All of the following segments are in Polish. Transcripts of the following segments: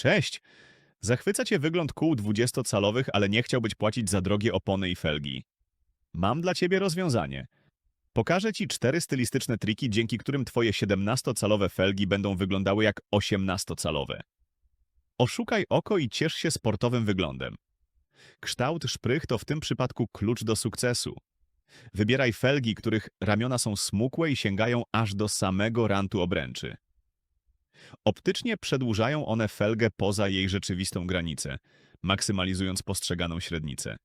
Cześć! Zachwyca Cię wygląd kół 20-calowych, ale nie chciałbyś płacić za drogie opony i felgi. Mam dla Ciebie rozwiązanie. Pokażę Ci cztery stylistyczne triki, dzięki którym Twoje 17-calowe felgi będą wyglądały jak 18-calowe. Oszukaj oko i ciesz się sportowym wyglądem. Kształt szprych to w tym przypadku klucz do sukcesu. Wybieraj felgi, których ramiona są smukłe i sięgają aż do samego rantu obręczy. Optycznie przedłużają one felgę poza jej rzeczywistą granicę, maksymalizując postrzeganą średnicę.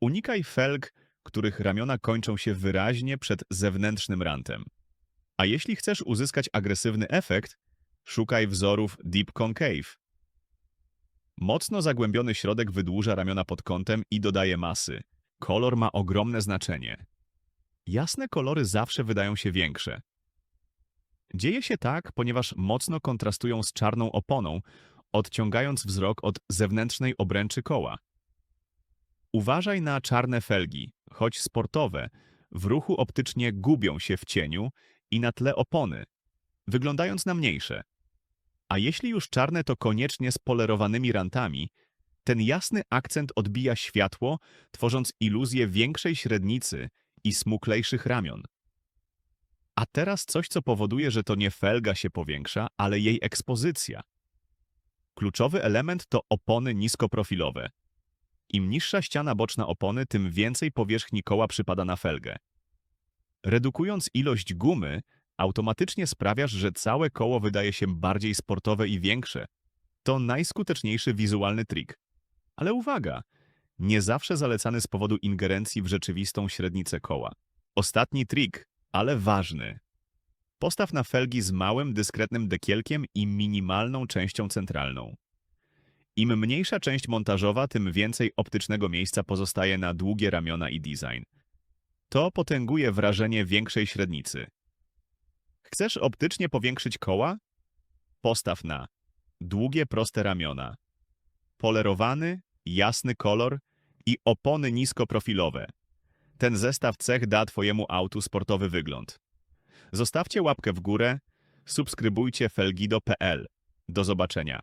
Unikaj felg, których ramiona kończą się wyraźnie przed zewnętrznym rantem. A jeśli chcesz uzyskać agresywny efekt, szukaj wzorów deep concave. Mocno zagłębiony środek wydłuża ramiona pod kątem i dodaje masy. Kolor ma ogromne znaczenie. Jasne kolory zawsze wydają się większe. Dzieje się tak, ponieważ mocno kontrastują z czarną oponą, odciągając wzrok od zewnętrznej obręczy koła. Uważaj na czarne felgi, choć sportowe, w ruchu optycznie gubią się w cieniu i na tle opony, wyglądając na mniejsze. A jeśli już czarne, to koniecznie z polerowanymi rantami, ten jasny akcent odbija światło, tworząc iluzję większej średnicy i smuklejszych ramion. A teraz coś, co powoduje, że to nie felga się powiększa, ale jej ekspozycja. Kluczowy element to opony niskoprofilowe. Im niższa ściana boczna opony, tym więcej powierzchni koła przypada na felgę. Redukując ilość gumy, automatycznie sprawiasz, że całe koło wydaje się bardziej sportowe i większe. To najskuteczniejszy wizualny trik. Ale uwaga! Nie zawsze zalecany z powodu ingerencji w rzeczywistą średnicę koła. Ostatni trik, ale ważny. Postaw na felgi z małym, dyskretnym dekielkiem i minimalną częścią centralną. Im mniejsza część montażowa, tym więcej optycznego miejsca pozostaje na długie ramiona i design. To potęguje wrażenie większej średnicy. Chcesz optycznie powiększyć koła? Postaw na długie, proste ramiona, polerowany, jasny kolor i opony niskoprofilowe. Ten zestaw cech da Twojemu autu sportowy wygląd. Zostawcie łapkę w górę, subskrybujcie felgido.pl. Do zobaczenia.